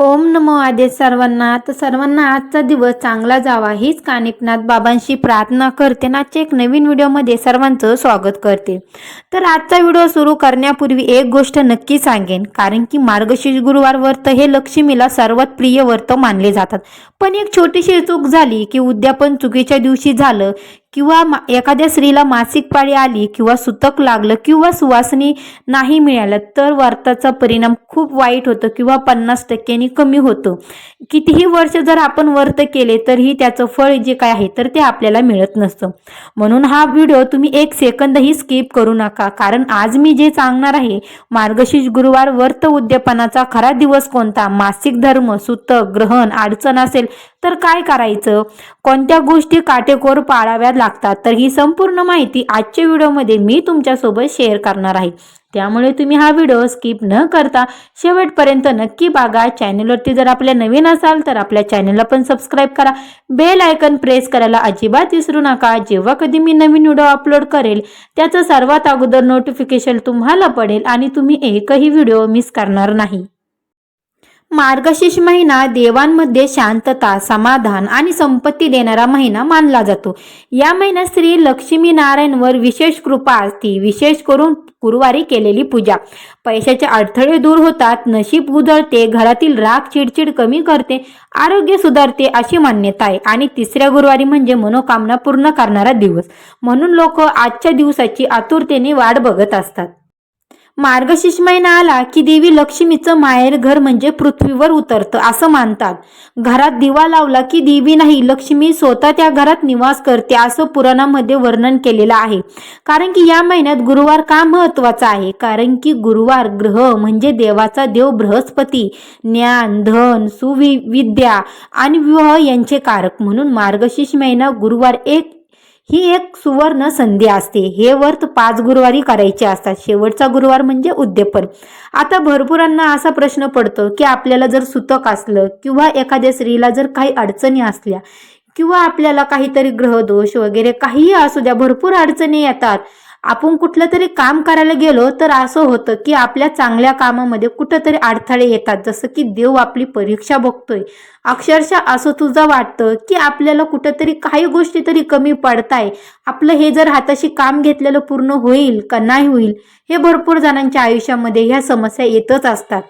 ओम नमो आदे सर्वांना. तर सर्वांना आजचा दिवस चांगला जावा हीच कानिपनाथ बाबांशी प्रार्थना करते ना एक नवीन व्हिडिओमध्ये सर्वांचं स्वागत करते. तर आजचा व्हिडिओ सुरू करण्यापूर्वी एक गोष्ट नक्की सांगेन कारण की मार्गशीर्ष गुरुवार व्रत हे लक्ष्मीला सर्वात प्रिय व्रत मानले जातात. पण एक छोटीशी चूक झाली की उद्यापन चुकीच्या दिवशी झालं किंवा मा एखाद्या स्त्रीला मासिक पाळी आली किंवा सुतक लागलं किंवा सुवासनी नाही मिळालं तर व्रताचा परिणाम खूप वाईट होतो किंवा पन्नास टक्क्यांनी कमी होतो. कितीही वर्ष जर आपण व्रत केले तरीही त्याचं फळ जे काय आहे तर ते आपल्याला मिळत नसतं. म्हणून हा व्हिडिओ तुम्ही एक सेकंदही स्किप करू नका कारण आज मी जे सांगणार आहे मार्गशीर्ष गुरुवार व्रत उद्यापनाचा खरा दिवस कोणता? मासिक धर्म सुतक ग्रहण अडचण असेल तर काय करायचं? कोणत्या गोष्टी काटेकोर पाळाव्यात लागतात. तर ही संपूर्ण माहिती आजच्या व्हिडिओमध्ये मी तुमच्यासोबत शेअर करणार आहे. त्यामुळे तुम्ही हा व्हिडिओ स्किप न करता शेवटपर्यंत नक्की बघा. चॅनलवरती जर आपल्या नवीन असाल तर आपल्या चॅनलला पण सबस्क्राईब करा. बेल आयकन प्रेस करायला अजिबात विसरू नका. जेव्हा कधी मी नवीन व्हिडिओ अपलोड करेल त्याचं सर्वात अगोदर नोटिफिकेशन तुम्हाला पडेल आणि तुम्ही एकही व्हिडिओ मिस करणार नाही. मार्गशीर्ष महिना देवांमध्ये शांतता समाधान आणि संपत्ती देणारा महिना मानला जातो. या महिन्यात श्री लक्ष्मी नारायणवर विशेष कृपा असते. विशेष करून गुरुवारी केलेली पूजा. पैशाचे अडथळे दूर होतात. नशीब उधळते. घरातील राग चिडचिड कमी करते. आरोग्य सुधारते अशी मान्यता आहे. आणि तिसऱ्या गुरुवारी म्हणजे मनोकामना पूर्ण करणारा दिवस. म्हणून लोक आजच्या दिवसाची आतुरतेने वाट बघत असतात. मार्गशीर्ष महिना आला की देवी लक्ष्मीचं माहेर घर म्हणजे पृथ्वीवर उतरतं असं मानतात. घरात दिवा लावला की देवी नाही लक्ष्मी स्वतः त्या घरात निवास करते असं पुराणामध्ये वर्णन केलेलं आहे. कारण की या महिन्यात गुरुवार का महत्त्वाचा आहे? कारण की गुरुवार ग्रह म्हणजे देवाचा देव बृहस्पती ज्ञान धन सुवि विद्या आणि विवाह यांचे कारक. म्हणून मार्गशीर्ष महिना गुरुवार एक ही एक सुवर्ण संधी असते. हे व्रत पाच गुरुवारी करायचे असतात. शेवटचा गुरुवार म्हणजे उद्यापन आता भरपूरांना असा प्रश्न पडतो की आपल्याला जर सुतक असलं किंवा एखाद्या स्त्रीला जर काही अडचणी असल्या किंवा आपल्याला काहीतरी ग्रहदोष वगैरे काहीही असू द्या भरपूर अडचणी येतात. आपण कुठलं तरी काम करायला गेलो तर असं होतं की आपल्या चांगल्या कामामध्ये कुठंतरी अडथळे येतात. जसं की देव आपली परीक्षा बघतोय. अक्षरशः असं तुझं वाटतं की आपल्याला कुठंतरी काही गोष्टी तरी कमी पडताय. आपलं हे जर हाताशी काम घेतलेलं पूर्ण होईल का नाही होईल हे भरपूर जणांच्या आयुष्यामध्ये ह्या समस्या येतच असतात.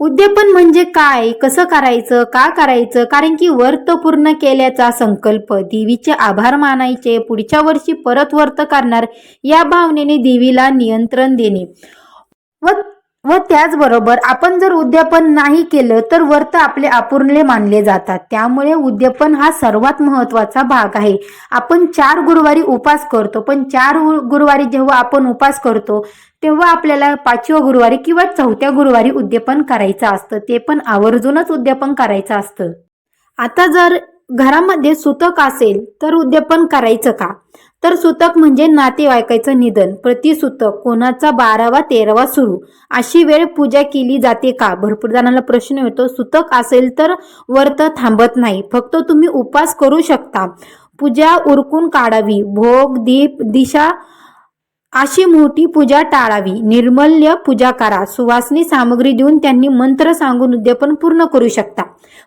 उद्यापन म्हणजे काय? कसं करायचं? का करायचं? कारण की वर्त पूर्ण केल्याचा संकल्प. देवीचे आभार मानायचे. पुढच्या वर्षी परत वर्त करणार या भावनेने देवीला नियंत्रण देणे. व व त्याचबरोबर आपण जर उद्यापन नाही केलं तर वर्त आपले अपूर्णले मानले जातात. त्यामुळे उद्यापन हा सर्वात महत्त्वाचा भाग आहे. आपण चार गुरुवारी उपास करतो पण चार गुरुवारी जेव्हा आपण उपास करतो तेव्हा आपल्याला पाचव्या गुरुवारी किंवा चौथ्या गुरुवारी उद्यापन करायचं असतं. ते पण आवर्जूनच उद्यापन करायचं असतं. आता जर घरामध्ये सुतक असेल तर उद्यापन करायचं का? तर सुतक म्हणजे नातेवाईकाचं निधन. प्रतिसुतक कोणाचा बारावा तेरावा सुरू? अशी वेळ पूजा केली जाते का? भरपूर जणांना प्रश्न येतो सुतक असेल तर वर्त थांबत नाही. फक्त तुम्ही उपास करू शकता. पूजा उरकून काढावी. भोग दीप दिशा अशी मोठी पूजा टाळावी. निर्मल्य पूजा करा. सुवासनी सामग्री देऊन त्यांनी मंत्र सांगून उद्यापन पूर्ण करू शकता.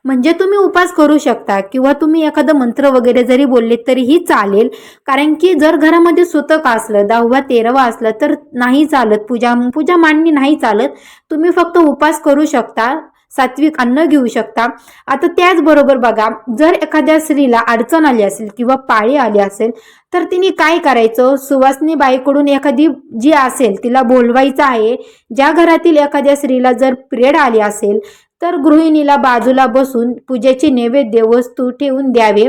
म्हणजे तुम्ही उपास करू शकता किंवा तुम्ही एखादं मंत्र वगैरे जरी बोलले तरीही चालेल. कारण की जर घरामध्ये सुतक असलं दहावा तेरावा असलं तर नाही चालत पूजा. पूजा मांडणी नाही चालत. तुम्ही फक्त उपास करू शकता सात्विक अन्न घेऊ शकता. आता त्याचबरोबर बघा जर एखाद्या स्त्रीला अडचण आली असेल किंवा पाळी आली असेल तर तिने काय करायचं? सुवासनी बाईकडून एखादी जी असेल तिला बोलवायचं आहे. ज्या घरातील एखाद्या स्त्रीला जर पिरियड आली असेल तर गृहिणीला बाजूला बसून पूजेचे नैवेद्य वस्तू ठेवून द्यावे.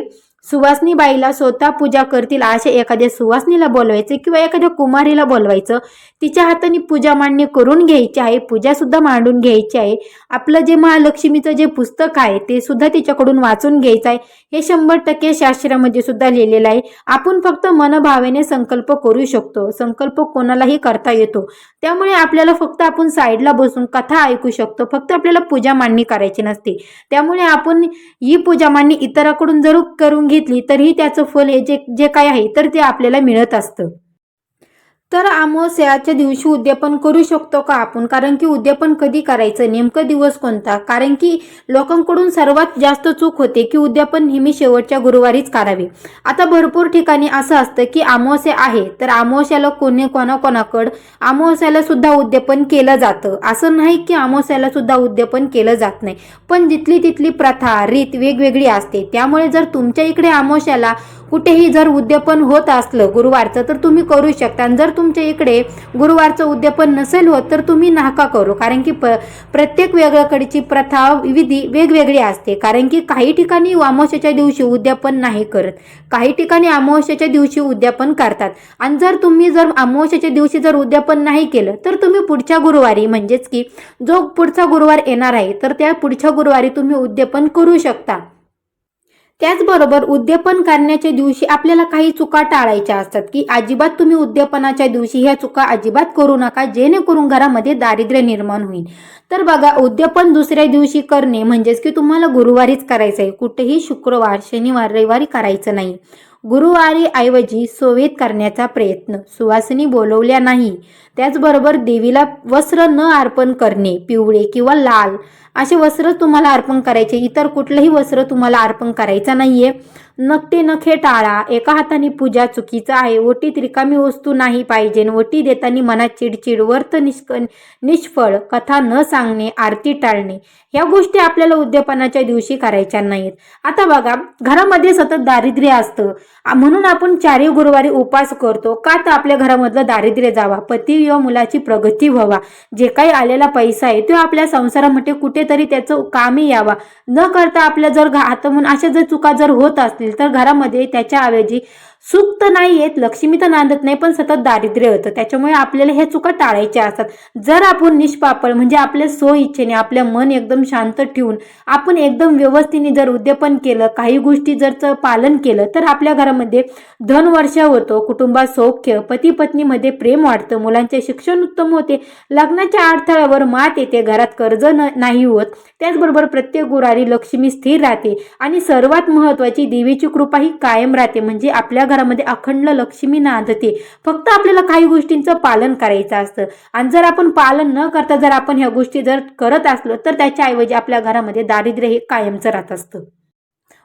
सुवासनी बाईला स्वतः पूजा करतील अशा एखाद्या सुवासनीला बोलवायचं किंवा एखाद्या कुमारीला बोलवायचं. तिच्या हाताने पूजा मांडणी करून घ्यायची आहे पूजा सुद्धा मांडून घ्यायची आहे. आपलं जे महालक्ष्मीचं जे पुस्तक आहे ते सुद्धा तिच्याकडून वाचून घ्यायचं आहे. हे शंभर टक्के शास्त्रामध्ये सुद्धा लिहिलेलं आहे. आपण फक्त मनभावेने संकल्प करू शकतो. संकल्प कोणालाही करता येतो. त्यामुळे आपल्याला फक्त आपण साईडला बसून कथा ऐकू शकतो. फक्त आपल्याला पूजा मांडणी करायची नसते. त्यामुळे आपण ही पूजा मांडणी इतराकडून जरूर करून घेतली तरीही त्याचं फल हे जे जे काय आहे तर ते आपल्याला मिळत असतं. तर अमावस्याच्या दिवशी उद्यापन करू शकतो का आपण? कारण की उद्यापन कधी करायचं? नेमकं दिवस कोणता? कारण की लोकांकडून सर्वात जास्त चूक होते की उद्यापन नेहमी शेवटच्या गुरुवारीच करावे. आता भरपूर ठिकाणी असं असतं की अमावस्या आहे तर अमावस्याला कोणी कोणाकोणाकडं अमावस्याला सुद्धा उद्यापन केलं जातं. असं नाही की अमावस्याला सुद्धा उद्यापन केलं जात नाही. पण जिथली तिथली प्रथा रीत वेगवेगळी असते. त्यामुळे जर तुमच्या इकडे अमावस्याला कुठेही जर उद्यापन होत असलं गुरुवारचं तर तुम्ही करू शकता. आणि जर तुमच्या इकडे गुरुवारचं उद्यापन नसेल होत तर तुम्ही नाका करू. कारण की प प्रत्येक वेगळ्याकडची प्रथा विधी वेगवेगळी असते. कारण की काही ठिकाणी अमावस्याच्या दिवशी उद्यापन नाही करत. काही ठिकाणी अमावस्याच्या दिवशी उद्यापन करतात. आणि जर तुम्ही जर अमावस्याच्या दिवशी जर उद्यापन नाही केलं तर तुम्ही पुढच्या गुरुवारी म्हणजेच की जो पुढचा गुरुवार येणार आहे तर त्या पुढच्या गुरुवारी तुम्ही उद्यापन करू शकता. त्याचबरोबर उद्यापन करण्याच्या दिवशी आपल्याला काही चुका टाळायच्या असतात की अजिबात तुम्ही उद्यापनाच्या दिवशी ह्या चुका अजिबात करू नका जेणेकरून घरामध्ये दारिद्र्य निर्माण होईल. तर बघा उद्यापन दुसऱ्या दिवशी करणे म्हणजेच की तुम्हाला गुरुवारीच करायचं आहे कुठेही शुक्रवार शनिवार रविवारी करायचं नाही. गुरुवारी ऐवजी सोवेत करण्याचा प्रयत्न. सुवासिनी बोलवल्या नाही. त्याचबरोबर देवीला वस्त्र न अर्पण करणे पिवळे किंवा लाल असे वस्त्र तुम्हाला अर्पण करायचे. इतर कुठलंही वस्त्र तुम्हाला अर्पण करायचं नाहीये. नकटे नखे टाळा. एका हाताने पूजा चुकीचं आहे. ओटीत रिकामी वस्तू नाही पाहिजे. ओटी देताना मनात चिडचिड वर्त निष्क निष्फळ कथा न सांगणे आरती टाळणे ह्या गोष्टी आपल्याला उद्यापनाच्या दिवशी करायच्या नाहीत. आता बघा घरामध्ये सतत दारिद्र्य असतं. म्हणून आपण चारही गुरुवारी उपास करतो. का तर आपल्या घरामधलं दारिद्र्य जावा पती व मुलाची प्रगती व्हावा. जे काही आलेला पैसा आहे तो आपल्या संसारामध्ये कुठेतरी त्याचं कामी यावा. न करता आपल्या जर घा- आता म्हणून अशा जर चुका जर होत असतील तर घरामध्ये त्याच्याऐवजी सुख तर नाही येत लक्ष्मी तर नांदत नाही पण सतत दारिद्र्य होतं. त्याच्यामुळे आपल्याला ह्या चुका टाळायच्या असतात. जर आपण निष्पापळ म्हणजे आपल्या सो इच्छेने आपलं मन एकदम शांत ठेवून आपण एकदम व्यवस्थेने जर उद्यापन केलं काही गोष्टी जर पालन केलं तर आपल्या घरामध्ये धनवर्ष होतो कुटुंबात सौख्य पती पत्नीमध्ये प्रेम वाढतं मुलांचे शिक्षण उत्तम होते लग्नाच्या अडथळ्यावर मात येते घरात कर्ज न नाही होत. त्याचबरोबर प्रत्येक गुरारी लक्ष्मी स्थिर राहते आणि सर्वात महत्त्वाची देवीची कृपा ही कायम राहते म्हणजे आपल्या घरामध्ये अखंड लक्ष्मी नांदते. फक्त आपल्याला काही गोष्टींचं पालन करायचं असतं. आणि जर आपण पालन न करता जर आपण ह्या गोष्टी जर करत असलो तर त्याच्याऐवजी आपल्या घरामध्ये दारिद्र्य हे कायमचं राहत असतं.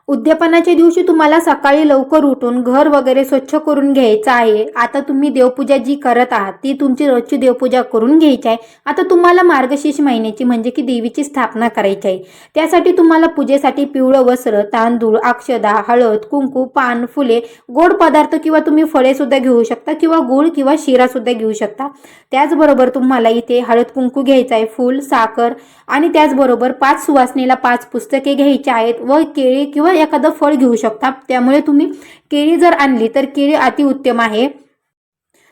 उद्यापनाच्या दिवशी तुम्हाला सकाळी लवकर उठून घर वगैरे स्वच्छ करून घ्यायचं आहे. आता तुम्ही देवपूजा जी करत आहात ती तुमची रोजची देवपूजा करून घ्यायची आहे. आता तुम्हाला मार्गशीर्ष महिन्याची म्हणजे की देवीची स्थापना करायची आहे. त्यासाठी तुम्हाला पूजेसाठी पिवळं वस्त्र तांदूळ अक्षदा हळद कुंकू पान फुले गोड पदार्थ किंवा तुम्ही फळे सुद्धा घेऊ शकता किंवा गुळ किंवा शिरा सुद्धा घेऊ शकता. त्याचबरोबर तुम्हाला इथे हळद कुंकू घ्यायचं आहे फूल साखर आणि त्याचबरोबर पाच सुवासनेला पाच पुस्तके घ्यायची आहेत व केळी किंवा एखादं फळ घेऊ शकता. त्यामुळे तुम्ही केळी जर आणली तर केळी अतिउत्तम आहे.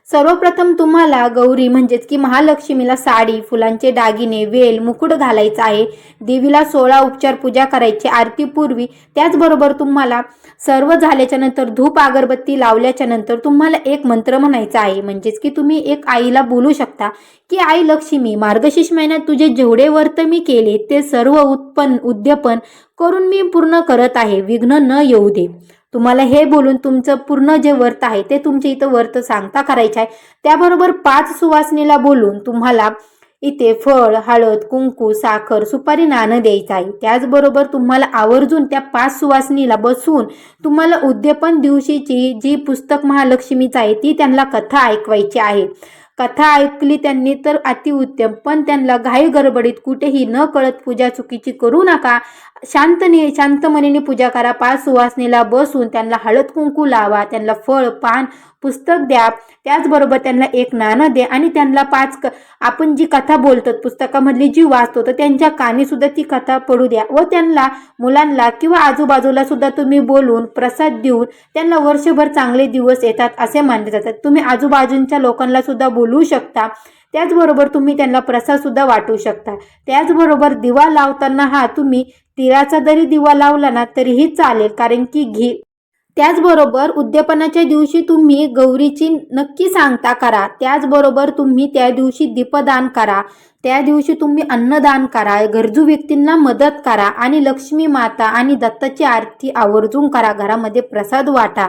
सर्वप्रथम तुम्हाला गौरी म्हणजेच की महालक्ष्मीला साडी फुलांचे दागिने वेल मुकुट घालायचा आहे. देवीला सोळा उपचार पूजा करायची आरतीपूर्वी त्याचबरोबर तुम्हाला सर्व झाल्याच्यानंतर धूप अगरबत्ती लावल्याच्या नंतर तुम्हाला एक मंत्र म्हणायचा आहे. म्हणजेच की तुम्ही एक आईला बोलू शकता की आई लक्ष्मी मार्गशीर्ष महिन्यात तुझे जेवढे व्रत मी केले ते सर्व उत्पन्न उद्यापन करून मी पूर्ण करत आहे विघ्न न येऊ दे. तुम्हाला हे बोलून तुमचं पूर्ण जे व्रत आहे ते तुमच्या इथं व्रत सांगता करायचं आहे. त्याबरोबर पाच सुवासनीला बोलून तुम्हाला इथे फळ हळद कुंकू साखर सुपारी नाणं द्यायचं आहे. त्याचबरोबर तुम्हाला आवर्जून त्या पाच सुवासनीला बसून तुम्हाला उद्यापन दिवशीची जी पुस्तक महालक्ष्मीचं आहे ती त्यांना कथा ऐकवायची आहे. कथा ऐकली त्यांनी तर अतिउत्तम पण त्यांना घाई गडबडीत कुठेही न कळत पूजा चुकीची करू नका. शांतने शांत मनेने पूजा करा. पाच सुवासनेला बसून त्यांना हळद कुंकू लावा. त्यांना फळ पान पुस्तक द्या. त्याचबरोबर त्यांना एक नाणं द्या आणि त्यांना पाच क आपण जी कथा बोलतो पुस्तकामधली जी वाचतो तर त्यांच्या कानी सुद्धा ती कथा पडू द्या. व त्यांना मुलांना किंवा आजूबाजूला सुद्धा तुम्ही बोलून प्रसाद देऊन त्यांना वर्षभर चांगले दिवस येतात असे मानले जातात. तुम्ही आजूबाजूंच्या लोकांना सुद्धा बोलवू शकता. त्याचबरोबर तुम्ही त्यांना प्रसाद सुद्धा वाटू शकता. त्याचबरोबर दिवा लावताना हा तुम्ही तिळाचा जरी दिवा लावला ना तरीही चालेल कारण की घी. त्याचबरोबर उद्यापनाच्या दिवशी तुम्ही गौरीची नक्की सांगता करा. त्याचबरोबर तुम्ही त्या दिवशी दीपदान करा. त्या दिवशी तुम्ही अन्नदान करा. गरजू व्यक्तींना मदत करा आणि लक्ष्मी माता आणि दत्ताची आरती आवर्जून करा. घरामध्ये प्रसाद वाटा.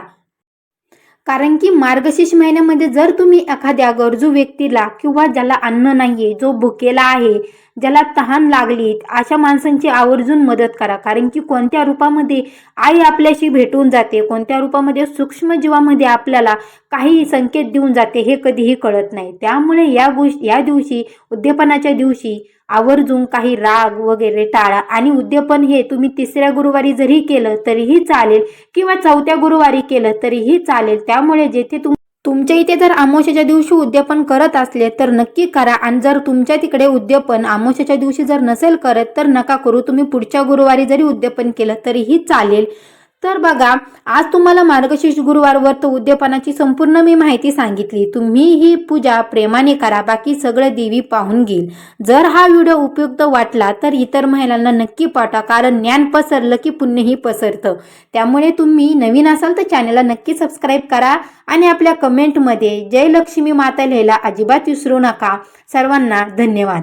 कारण की मार्गशीर्ष महिन्यामध्ये जर तुम्ही एखाद्या गरजू व्यक्तीला किंवा ज्याला अन्न नाहीये जो भुकेला आहे ज्याला तहान लागली अशा माणसांची आवर्जून मदत करा. कारण की कोणत्या रूपामध्ये आई आपल्याशी भेटून जाते कोणत्या रूपामध्ये सूक्ष्म जीवामध्ये आपल्याला काही संकेत देऊन जाते हे कधीही कळत नाही. त्यामुळे या गोष्टी या दिवशी उद्यापनाच्या दिवशी आवर्जून काही राग वगैरे टाळा. आणि उद्यापन हे तुम्ही तिसऱ्या गुरुवारी जरी केलं तरीही चालेल किंवा चौथ्या गुरुवारी केलं तरीही चालेल. त्यामुळे जेथे तुम तुमच्या इथे जर आमोशाच्या दिवशी उद्यापन करत असले तर नक्की करा. आणि जर तुमच्या तिकडे उद्यापन आमोशाच्या दिवशी जर नसेल करत तर नका करू. तुम्ही पुढच्या गुरुवारी जरी उद्यापन केलं तरीही चालेल. तर बघा आज तुम्हाला मार्गशीर्ष गुरुवारवर तर उद्यापनाची संपूर्ण मी माहिती सांगितली. तुम्ही ही पूजा प्रेमाने करा बाकी सगळं देवी पाहून घेईल. जर हा व्हिडिओ उपयुक्त वाटला तर इतर महिलांना नक्की पाठवा कारण ज्ञान पसरलं की पुण्यही पसरतं. त्यामुळे तुम्ही नवीन असाल तर चॅनलला नक्की सबस्क्राईब करा आणि आपल्या कमेंटमध्ये जय लक्ष्मी माता लिहायला अजिबात विसरू नका. सर्वांना धन्यवाद.